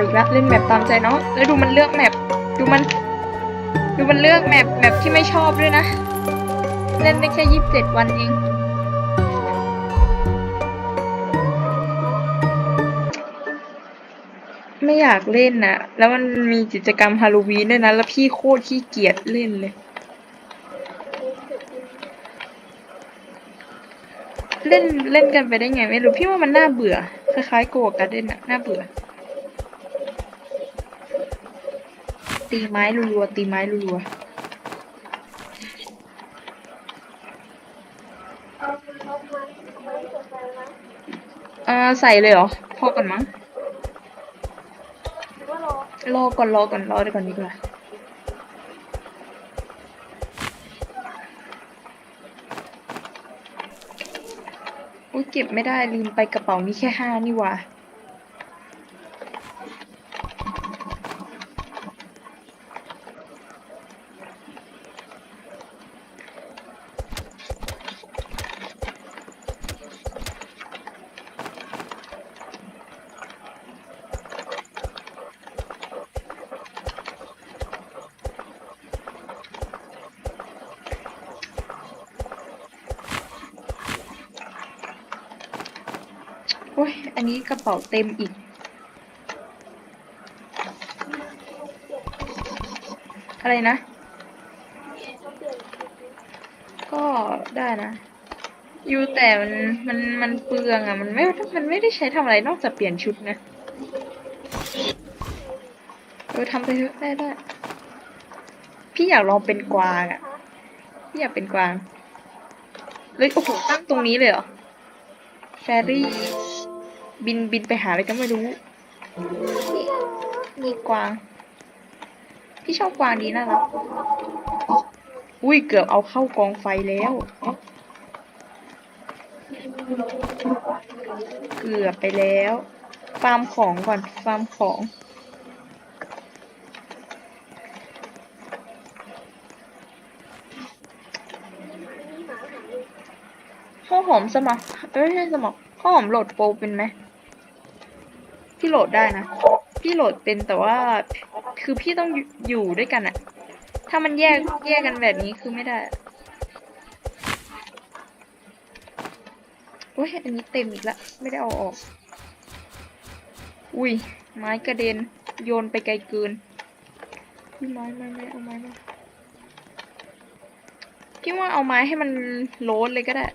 เอาอีกแล้วเล่นแมปตามใจน้องแล้วดูมันเลือกแมปดูมัน ดูมันเลือกแมปแมปที่ไม่ชอบด้วยนะ เล่นได้แค่ยี่สิบเจ็ดวันเองไม่อยากเล่นนะแล้วมันมีกิจกรรมฮาโลวีนด้วยนะ แล้วพี่โคตรขี้เกียจเล่นเลย เล่นเล่นกันไปได้ไงไม่รู้ พี่ว่ามันน่าเบื่อ คล้ายๆโกะการ์เด้นอะน่าเบื่อ ตีไม้รัวๆตีไม้รัวๆเอาเอามาเอามาเปิดไฟนะเอ่าใส่เลยเหรอ พอก่อนมั้งหรือว่ารอรอก่อนรอก่อนรอดีก่อนดีกว่าอุ้ยเก็บไม่ได้ลืมไปกระเป๋ามีแค่ห้านี่หว่า กระเป๋าเต็มอีก อะไรนะ ก็ได้นะ อยู่แต่มันมันมันเปลืองอะ มันไม่ มันไม่ได้ใช้ทำอะไรนอกจากเปลี่ยนชุดนะเออทำไปเถอะได้ได้ พี่อยากลองเป็นกวางอะ พี่อยากเป็นกวาง เลยโอ้โหตั้งตรงนี้เลยเหรอแฟรี่ บินบินไปหาอะไรก็ไม่รู้นี่นี่กวาง พี่ชอบกวางดีน่ารัก อุ้ยเกือบเอาเข้ากองไฟแล้ว เกือบไปแล้วฟาร์มของก่อนฟาร์มของข้าวหอมสมัครเอ้ยไม่ใช่สมัครข้าวหอมโหลดโปรเป็นไหม พี่โหลดได้นะ พี่โหลดเป็นแต่ว่า คือพี่ต้องอยู่ด้วยกันอะถ้ามันแยกแยกกันแบบนี้คือไม่ได้โอ้ยอันนี้เต็มอีกละ ไม่ได้เอาออก อุ้ย ไม้กระเด็น โยนไปไกลเกินพี่ไม้ไม่ไม่เอาไม้มาพี่ว่าเอาไม้ให้มันโลดเลยก็ได้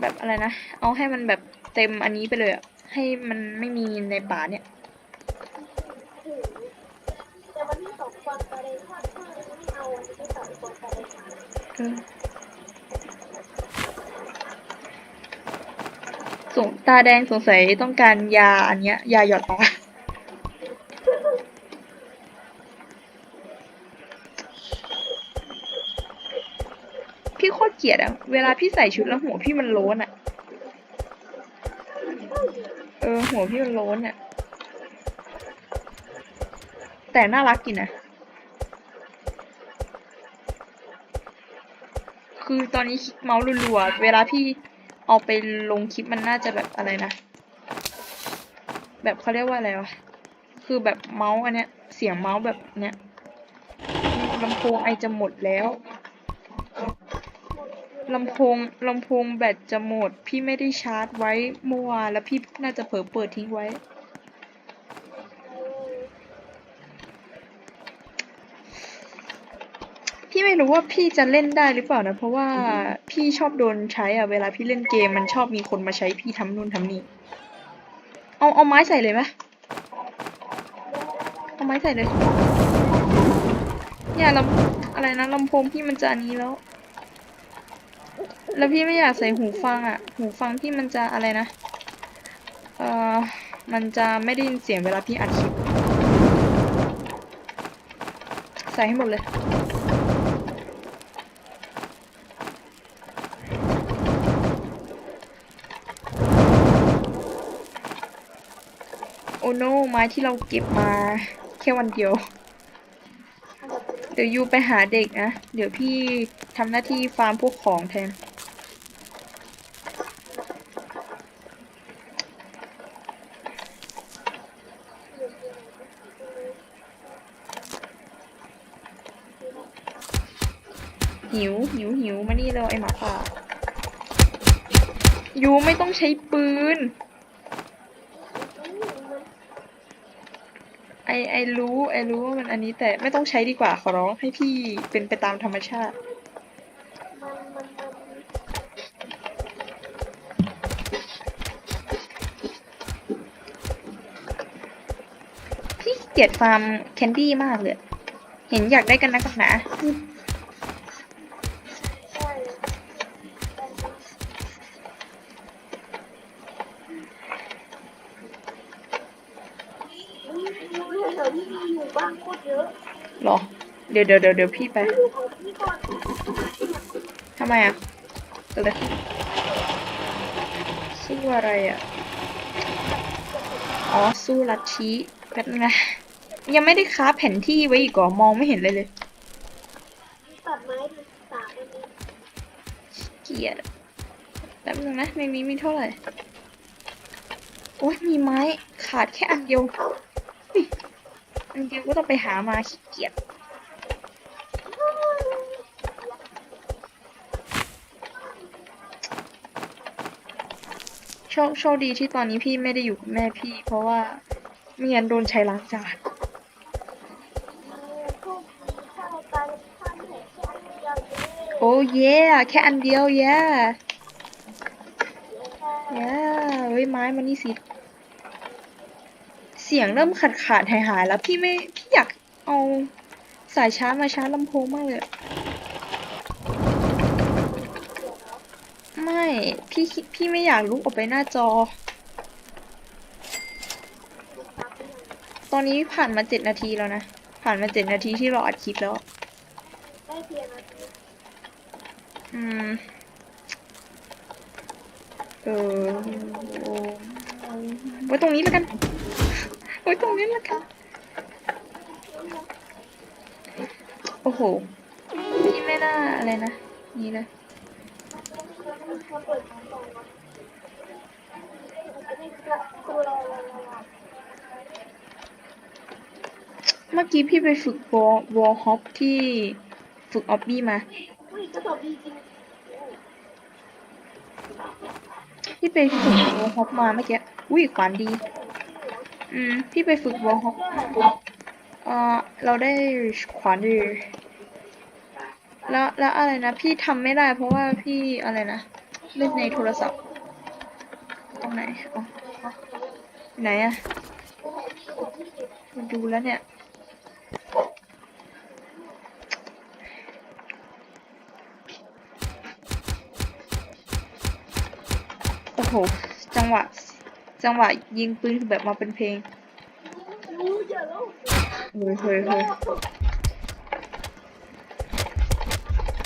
แบบอะไรนะ เอาให้มันแบบเต็มอันนี้ไปเลยอะ ให้มันไม่มีในป่าเนี่ยแต่วันที่สองฟังไปเลยถ้าถ้าไม่เอาวันที่สองฟังไปเลยค่ะเออสงตาแดงสงสัยต้องการยาอันเนี้ย ยาหยอดตาพี่โคตรเกลียดอะเวลาพี่ใส่ชุดแล้วหัวพี่มันโล้นอะ หัวพี่มันโล้นอะแต่น่ารักกินนะ คือตอนนี้เมาส์รัวๆ เวลาพี่เอาไปลงคลิปมันน่าจะแบบอะไรนะ แบบเขาเรียกว่าอะไรวะ คือแบบเมาส์อันเนี้ย เสียงเมาส์แบบเนี้ยลำโพงไอจะหมดแล้ว ลำโพงลำโพงแบตจะหมด พี่ไม่ได้ชาร์จไว้เมื่อวานแล้วพี่น่าจะเผลอเปิดทิ้งไว้ พี่ไม่รู้ว่าพี่จะเล่นได้หรือเปล่านะ เพราะว่าพี่ชอบโดนใช้อะเวลาพี่เล่นเกมมันชอบมีคนมาใช้พี่ทำนู่นทำนี่เอาเอาไม้ใส่เลยไหมเอาไม้ใส่เลย เนี่ยลำอะไรนะลำโพงพี่มันจะอันนี้แล้ว แล้วพี่ไม่อยากใส่หูฟังอะหูฟังพี่มันจะอะไรนะ เอ่อ มันจะไม่ได้ยินเสียงเวลาพี่อัดคลิป ใส่ให้หมดเลยโอโนไม้ที่เราเก็บมาแค่วันเดียว เดี๋ยวยูไปหาเด็กนะ เดี๋ยวพี่ทำหน้าที่ฟาร์มพวกของแทน ใช้ปืน ไอไอรู้ไอรู้ว่ามันอันนี้แต่ไม่ต้องใช้ดีกว่าขอร้องให้พี่เป็นไปตามธรรมชาติพี่เกลียดฟาร์มแคนดี้มากเลย เห็นอยากได้กันนักกับหนา เดี๋ยวเดี๋ยวเดี๋ยวเดี๋ยวพี่ไปดูของพี่ก่อนทำไมอะเกิดอะไรขึ้นสู้อะไรอะ อ๋อ สู้ลัทธิแป๊บนึงนะยังไม่ได้ค้าแผนที่ไว้อีกเหรอมองไม่เห็นเลยเลยตัดไม้ดูสามอันนี้เกลียดอะแป๊บนึงนะในนี้มีเท่าไหร่ โอ้ยมีไม้ขาดแค่อันเดียวอุ๊ยอันเดียวก็ต้องไปหามาขี้เกียจ คโชคดีที่ตอนนี้พี่ไม่ได้อยู่กับแม่พี่ เพราะว่าไม่งั้นโดนใช้ล้างจานพวกข้าวตาลข้าวแหนแค่อันเดียวเองโอ้เย่แค่อันเดียวเย่เย่เฮ้ยไม้มันนี่สิ เสียงเริ่มขาดขาดหายหายแล้วพี่ไม่พี่อยากเอาสายชาร์จมาชาร์จลำโพงมากเลยอะ ไม่พี่คิดพี่ไม่อยากลุกออกไปหน้าจอ ตอนนี้ผ่านมาเจ็ดนาทีแล้วนะ ผ่านมาเจ็ดนาทีที่เราอัดคลิปแล้วอืมเออไว้ตรงนี้แล้วกันไว้ตรงนี้แล้วกัน โอ้โห พี่ไม่น่าอะไรนะ นี่เลย เมื่อกี้พี่ไปฝึกวอลวอลฮอปที่ฝึกออบบี้มาพี่ไปฝึกวอลฮอปมาเมื่อกี้อุ้ยขวานดี อืม พี่ไปฝึกวอลฮอปเออเราได้ขวานดีแล้วแล้วอะไรนะ พี่ทำไม่ได้เพราะว่าพี่อะไรนะ เล่นในโทรศัพท์ตรงไหนอ๋อไหนอะมาดูแล้วเนี่ยโอ้โห จังหวะ จังหวะยิงปืนคือแบบมาเป็นเพลงเยอะแล้วเฮ้ยเฮ้ยเฮ้ย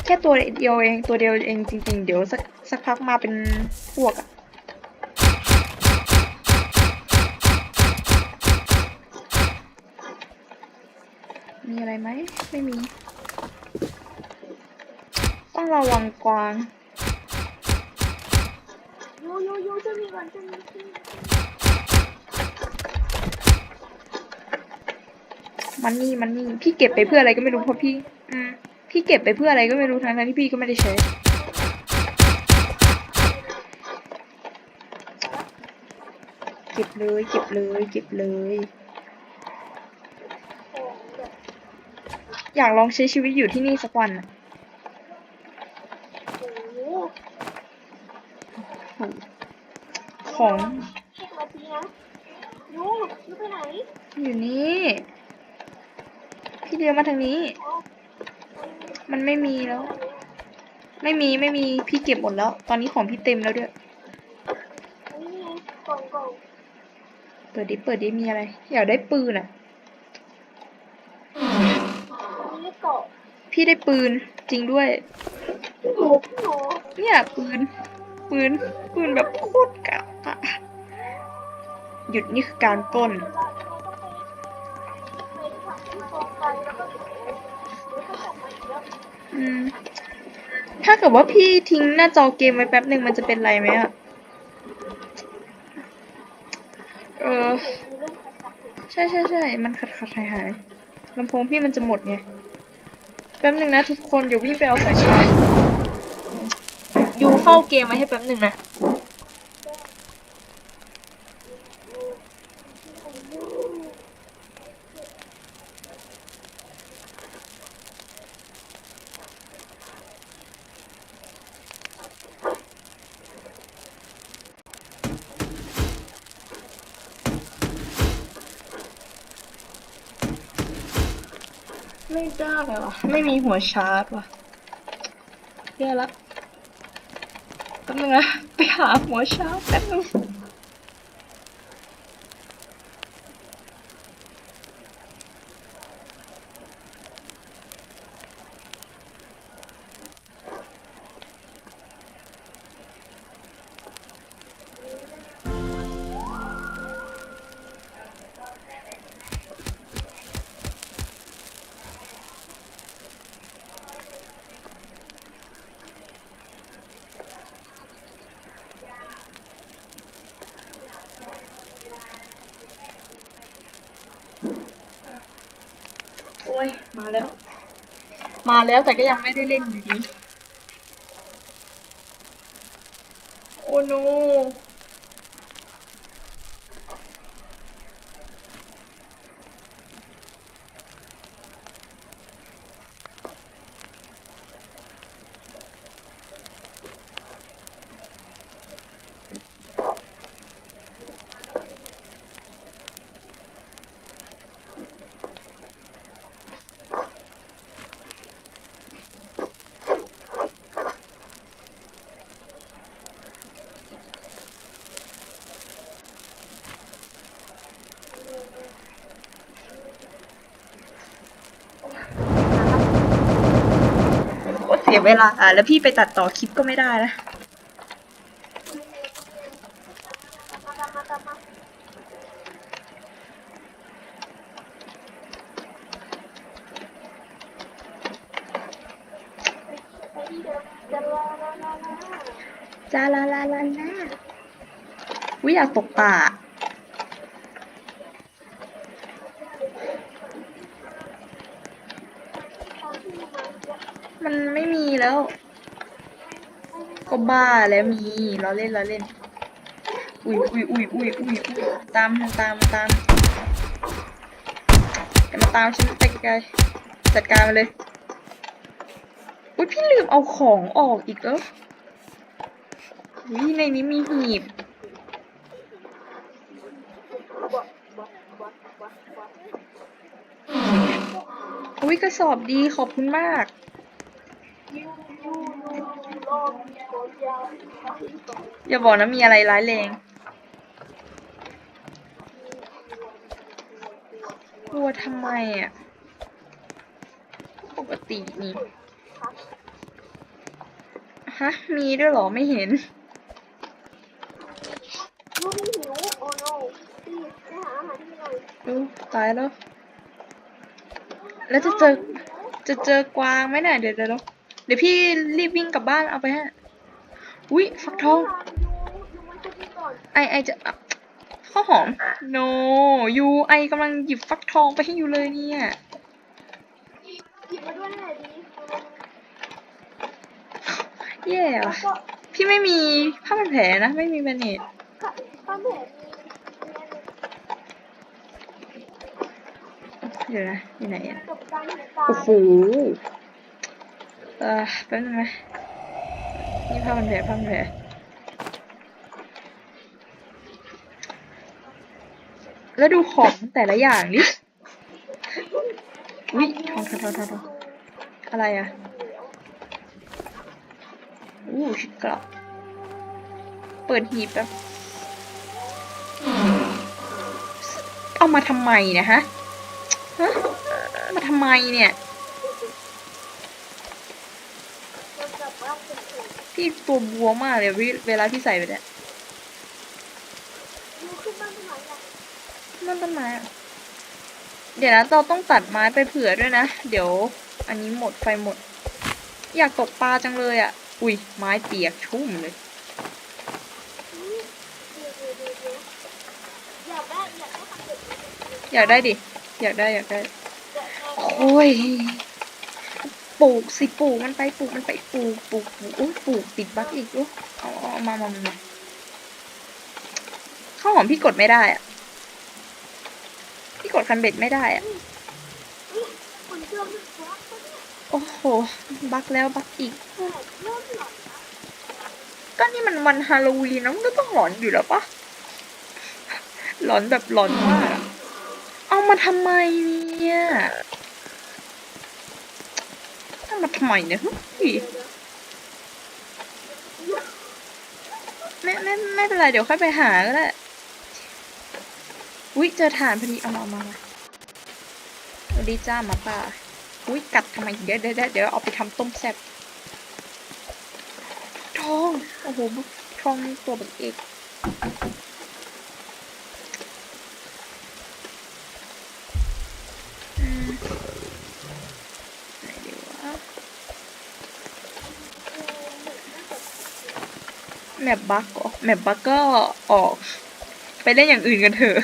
แค่ตัวเดียวเองตัวเดียวเองจริงๆ เดี๋ยวสัก สักพักมาเป็นพวกอะมีอะไรไหม ไม่มี ต้องระวังกวางยูยูยูจะมีก่อนจะมีที่มันนี่มันนี่พี่เก็บไปเพื่ออะไรก็ไม่รู้เพราะพี่ อืมพี่เก็บไปเพื่ออะไรก็ไม่รู้ทั้งที่พี่ก็ไม่ได้ใช้ เก็บเลย เก็บเลย เก็บเลยของแบบอยากลองใช้ชีวิตอยู่ที่นี่สักวันอะโอ้โหของแค่นาทีนะยูยูไปไหนอยู่นี่ พี่เดียวมาทางนี้อ๋อมันไม่มีแล้ว ไม่มีไม่มีพี่เก็บหมดแล้ว ตอนนี้ของพี่เต็มแล้วด้วยอันนี้ไงกล่องกล่อง เปิดดิเปิดดิมีอะไร อยากได้ปืนอะพี่ได้ปืนจริงด้วย เนี่ยปืน ปืน ปืนแบบโคตรกะอะหยุดนี่คือการปล้น อืม ถ้าเกิดว่าพี่ทิ้งหน้าจอเกมไว้แป๊บหนึ่งมันจะเป็นไรไหมอะ เออ ใช่ใช่ใช่มันขัดขัดหายหายลำโพงพี่มันจะหมดไง แป๊บหนึ่งนะทุกคนเดี๋ยววิ่งไปเอาสายชาร์จยูเข้าเกมมาให้แป๊บหนึ่งนะ ไม่ ไม่มีหัวชาร์จว่ะแย่ละแป๊บนึงนะไปหาหัวชาร์จแป๊บนึง มาแล้ว มาแล้วแต่ก็ยังไม่ได้เล่นอยู่ดี โอ้โน เสียเวลาอะแล้วพี่ไปตัดต่อคลิปก็ไม่ได้นะมาตามมาตามมาไปที่เดิมจะรอรอรอรอจาลาลาลาลาวิอยากตกป่า มันไม่มีแล้ว ก็บ้าแล้วมีเราเล่นเราเล่น อุ้ยอุ้ยอุ้ยอุ้ยอุ้ยอุยตามมันตามมันตามอย่ามาตามฉันไปไกลจัดการมันเลย อุ้ยพี่ลืมเอาของออกอีกแล้วอุ้ยในนี้มีหีบอุ้ยกระสอบดีขอบคุณมาก อมีโคยาวอย่าบอกนะมีอะไรร้ายแรง กลัวทำไมอะ ปกตินี่ ฮะ มีด้วยเหรอไม่เห็นยูไม่หิวโอ้ no พี่ไปหาอาหารที่หน่อยดูตายแล้ว แล้วจะเจอ จะเจอกวางไหมน่ะเดี๋ยวเดี๋ยว เดี๋ยวพี่รีบวิ่งกลับบ้านเอาไปฮะอุ้ยฟักทองยูยูมาช่วยพี่ก่อนไอไอจะข้าวหอม no ยูไอกำลังหยิบฟักทองไปให้อยู่เลยเนี่ยหยิบมาด้วยหน่อยดีแย่ว่ะพี่ไม่มีผ้าพันแผลนะ ไม่มีแบนเนตเดี๋ยวนะอยู่ไหนอะ โอ้โห เออแป๊บนึงนะนี่ผ้าพันแผลผ้าพันแผลแล้วดูของแต่ละอย่างดิอุ้ยทองทองทองทองอะไรอะอู้ชิดกรอบเปิดหีบแล้วเอามาทำไมนะฮะ ฮะ มาทำไมเนี่ย เราจะบ้านเป็นถูก พี่ตัวบวมมากเลยวิเวลาพี่ใส่ไปเนี่ยยูขึ้นบ้านทำไมล่ะนั่นต้นไม้อะเดี๋ยวนะเราต้องตัดไม้ไปเผื่อด้วยนะ เดี๋ยว อันนี้หมดไฟหมด อยากตกปลาจังเลยอะ อุ้ยไม้เปียกชุ่มเลยเดี๋ยวเดี๋ยวเดี๋ยวเดี๋ยวอยากได้อยากได้ทำเด็กอยากได้ดิ อยากได้อยากได้อยากได้โอ้ย ปลูกสิปลูกมันไปปลูกมันไปปลูกปลูกปลูกโอ้ยปลูกติดบั๊กอีกโอ้เอาเอาเอามามามาข้าวหอมพี่กดไม่ได้อะพี่กดคันเบ็ดไม่ได้อะโอ้โห บักแล้วบักอีก ก็นี่มันวันฮาโลวีนนะมันก็ต้องหลอนอยู่แล้วปะหลอนแบบหลอนมาก เอามาทำไมเนี่ย เอามาทำไมเนี่ยเฮ้ยไม่ไม่ไม่เป็นไรเดี๋ยวค่อยไปหาก็ได้อุ้ยเจอถ่านพอดีเอามามามาสวัสดีจ้ามาป่าอุ้ยกัดทำไมเดี๋ยวเดี๋ยวเดี๋ยวเดี๋ยวเอาไปทำต้มแซ่บทอง โอ้โหทองตัวแบบเอกอืมไหนดีวะ แมปบักเหรอแมปบักก็ออก ไปเล่นอย่างอื่นกันเถอะ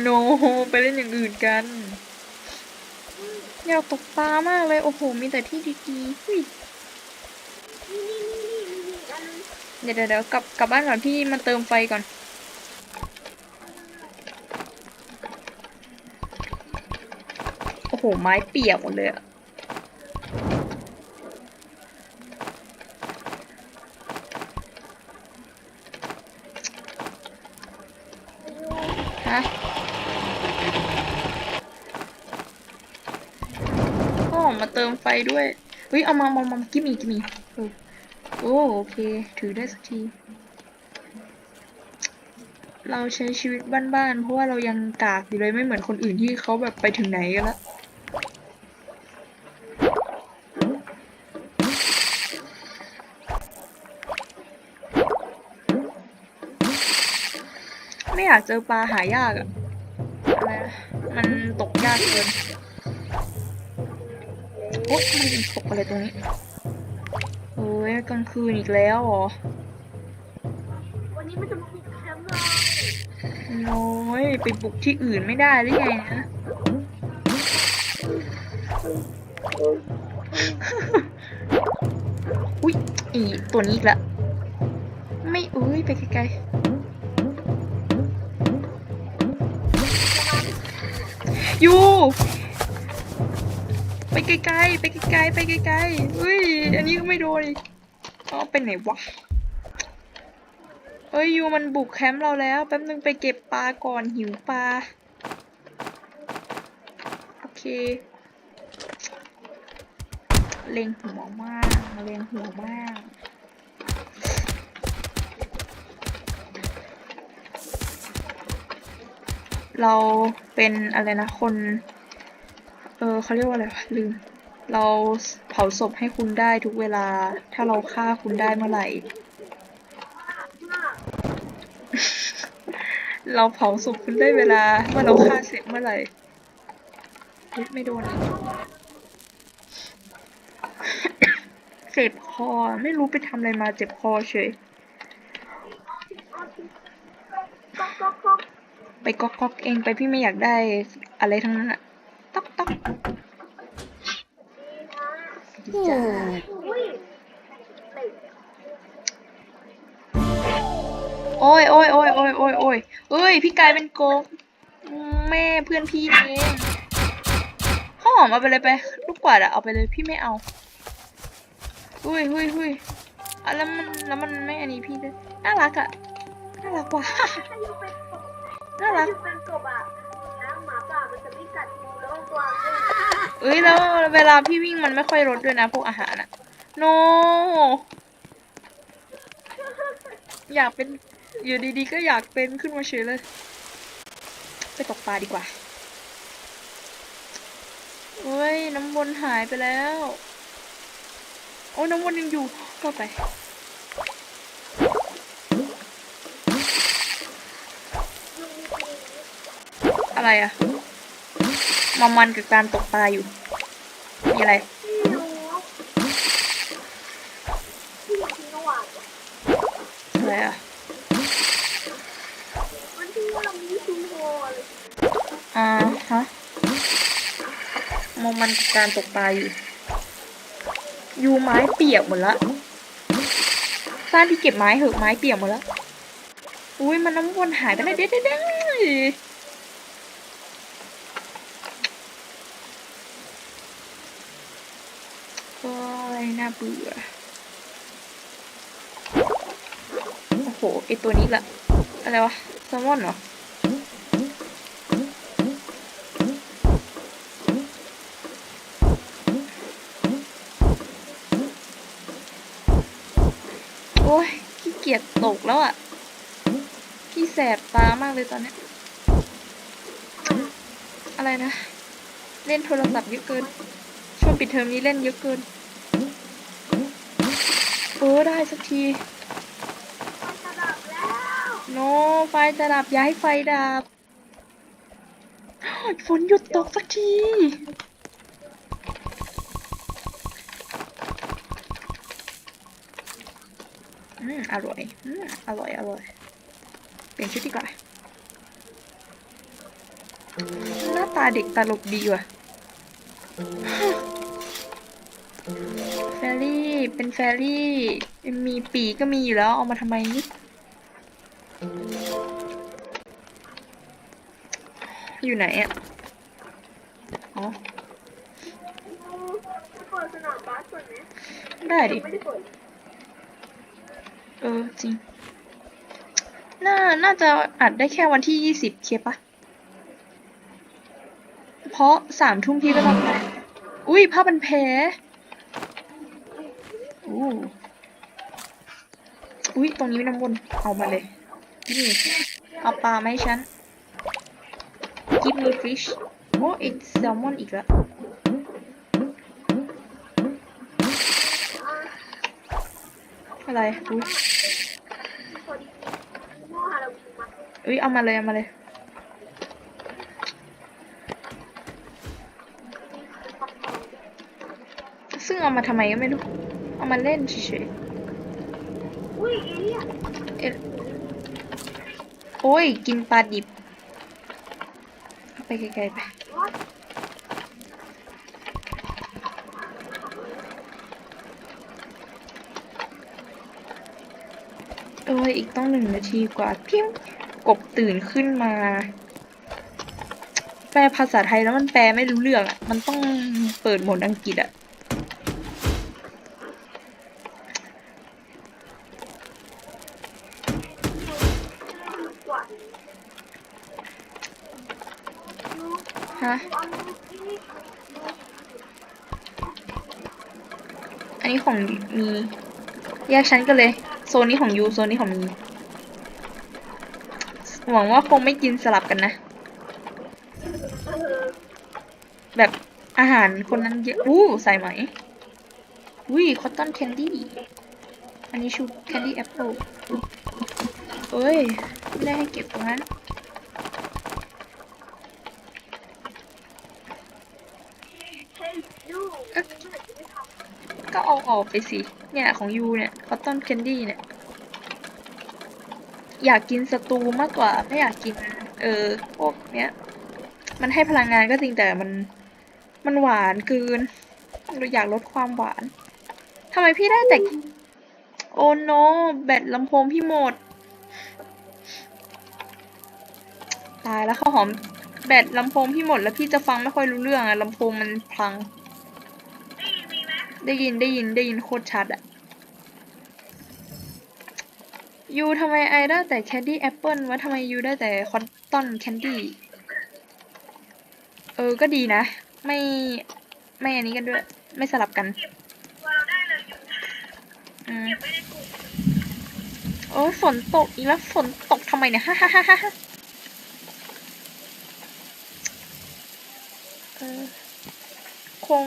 โนไปเล่นอย่างอื่นกันอยากตกปลามากเลย โอ้โห มีแต่ที่ดีๆเดี๋ยวเดี๋ยวเดี๋ยวกลับกลับบ้านก่อนพี่มาเติมไฟก่อนโอ้โห ไม้เปียกหมดเลยอะฮะก็มาเติมไฟ ด้วยเฮ้ยเอามามามากิมมี่กิมมี่โอ้โอเค ถือได้สักที เราใช้ชีวิตบ้านๆ เพราะว่าเรายังกากอยู่เลยไม่เหมือนคนอื่นที่เขาแบบไปถึงไหนกันละไม่อยากเจอปลาหายากอะอะไรนะมันตกยากเกิน โอ๊ยมันตกอะไรตรงนี้โอ้ยกลางคืนอีกแล้วเหรอวันนี้มันจะมาบุกแคมป์เราน้อยไปบุกที่อื่นไม่ได้หรือไงนะอุ้ยอีตัวนี้อีกละไม่เอ้ยไปไกลๆยู ไปไกลๆไปไกลๆไปไกลๆเฮ้ยอันนี้ก็ไม่โดนอีกเอาไปไหนวะเอ้ยยูมันบุกแคมป์เราแล้วแป๊บนึงไปเก็บปลาก่อนหิวปลาโอเคเล็งหัวมากเล็งหัวมากเราเป็นอะไรนะคน เออเขาเรียกว่าอะไรวะลืม เราเผาศพให้คุณได้ทุกเวลา ถ้าเราฆ่าคุณได้เมื่อไหร่ เราเผาศพคุณได้เวลาเมื่อเราฆ่าเสร็จเมื่อไหร่เฮ้ยไม่โดนเจ็บคอไม่รู้ไปทำอะไรมาเจ็บคอเฉย ไปก๊อกก๊อกเองไปพี่ไม่อยากได้อะไรทั้งนั้นอะ ต๊อกต๊อกจ้าอุ้ยโอ้ยโอ้ยโอ้ยโอ้ยโอ้ยโอ้ยเอ้ย พี่กายเป็นโกงแม่เพื่อนพี่เองข้าวหอมเอาไปเลยไป ลูกกวาดอะเอาไปเลยพี่ไม่เอาอุ้ยอุ้ยอุ้ยอะแล้วมันแล้วมันไม่อันนี้พี่ด้วยน่ารักอะน่ารักว่ะถ้าอยู่เป็นกบน่ารัก เอ้ยแล้วเวลาพี่วิ่งมันไม่ค่อยลดด้วยนะพวกอาหารอะโน อยากเป็นอยู่ดีๆก็อยากเป็นขึ้นมาเฉยเลย ไปตกปลาดีกว่าเฮ้ยน้ำวนหายไปแล้ว โอ้น้ำวนยังอยู่ก็ไปอะไรอะ มามันกับการตกปลาอยู่ มีอะไร อะไรอะมันช่ว่าเรามีซูโฮเลยอ่าฮะมอมันกับการตกปลาอยู่ยูไม้เปียกหมดละซ่านที่เก็บไม้เหอะไม้เปียกหมดล้วอุ้ยมันน้ำวนหายไปแล้วเด็ดเด็ดเด็ดโอ้ยน่าเบื่อ โอ้โห ไอตัวนี้ละ อะไรวะแซลมอนเหรอ โอ้ย ขี้เกียจตกแล้วอะ่ะ ขี้แสบตามากเลยตอนนี้ อะไรนะ เล่นโทรศัพท์เยอะเกิน ช่วงปิดเทอมนี้เล่นเยอะเกิน ออได้สักทีจะดับแล้วโนไฟจะดับ ย้ายไฟดับ ฝนหยุดตกสักที อืม อร่อย อืม อร่อย อร่อย เปลี่ยนชุดดีกว่า หน้าตาเด็กตลกดีว่ะแฟรี่ เป็นแฟรี่ มีปีก็มีอยู่แล้ว เอามาทำไม อยู่ไหนอะ อ๋อสนามบาสก่อนไหมได้ดิ เออ จริง น่า น่าจะอัดได้แค่วันที่ยี่สิบเคปะ เพราะสามทุ่มพี่ก็ต้องไปอุ้ยผ้าพันแผล อุ้ยตรงนี้มีน้ำวนเอามาเลย นี่ เอาปลาไหมฉัน give me fish โอ้อีกแซลมอนอีกแล้วอะไรอุ้ยอุ้ยเอามาเลยเอามาเลยซึ่งเอามาทำไมก็ไม่รู้ เอามาเล่นเฉยอุ้ยเอเลี่ยนๆเอ๊ะโอ้ย กินปลาดิบเอาไปไกลๆไปวัดเอ้ยอีกต้องหนึ่งนาทีกว่าพิ้วกบตื่นขึ้นมา แปลภาษาไทยแล้วมันแปลไม่รู้เรื่องอะ มันต้องเปิดโหมดอังกฤษอะ กว่าดู ฮะ อันนี้ อันนี้ของมี แยกชั้นกันเลย โซนนี้ของยูโซนนี้ของมีหวังว่าคงไม่กินสลับกันนะ แบบอาหารคนนั้นเยอะอู้ใส่ไหมอุ้ยคอตตอนแคนดี้ อันนี้ชูแคนดี้แอปเปิลเอ้ย ไม่ได้ให้เก็บตรงนั้น เฮ้ยดู เอ๊ะ ก็เอออกไปสิ เนี่ยของยูเนี่ยคอตตอนแคนดี้เนี่ย อยากกินสตูมากกว่า ไม่อยากกิน เออพวกเนี้ย มันให้พลังงานก็จริงแต่มัน มันหวานเกินเราอยากลดความหวานทำไมพี่ได้แต่โอ้โนแบตลำโพงพี่หมด ตายแล้วข้าวหอมแบตลำโพงพี่หมดแล้วพี่จะฟังไม่ค่อยรู้เรื่องอะลำโพงมันพัง ได้ยินได้ยินได้ยินโคตรชัดอะยูทำไมไอได้แต่แคนดี้แอปเปิลวะทำไมยูได้แต่คอนตอนแคนดี้เออก็ดีนะ ไม่ไม่อันนี้กันด้วย ไม่สลับกันเอยู่อืมเก็บไว้ในกลุ่มโอ้ฝนตกอีกแล้วฝนตกทำไมเนี่ยฮ่าฮ่าฮ่าฮ่าคง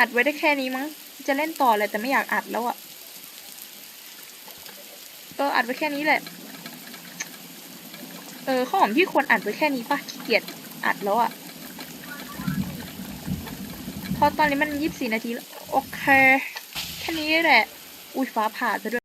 อัดไว้ได้แค่นี้มั้ง จะเล่นต่อเลยแต่ไม่อยากอัดแล้วอะเอออัดไว้แค่นี้แหละ เออข้อหอมที่ควรอัดไว้แค่นี้ป่ะขี้เกียจอัดแล้วอะพอตอนนี้มันยี่สิบสี่นาทีแล้วโอเค แค่นี้แหละ อุ้ยฟ้าผ่าซะด้วย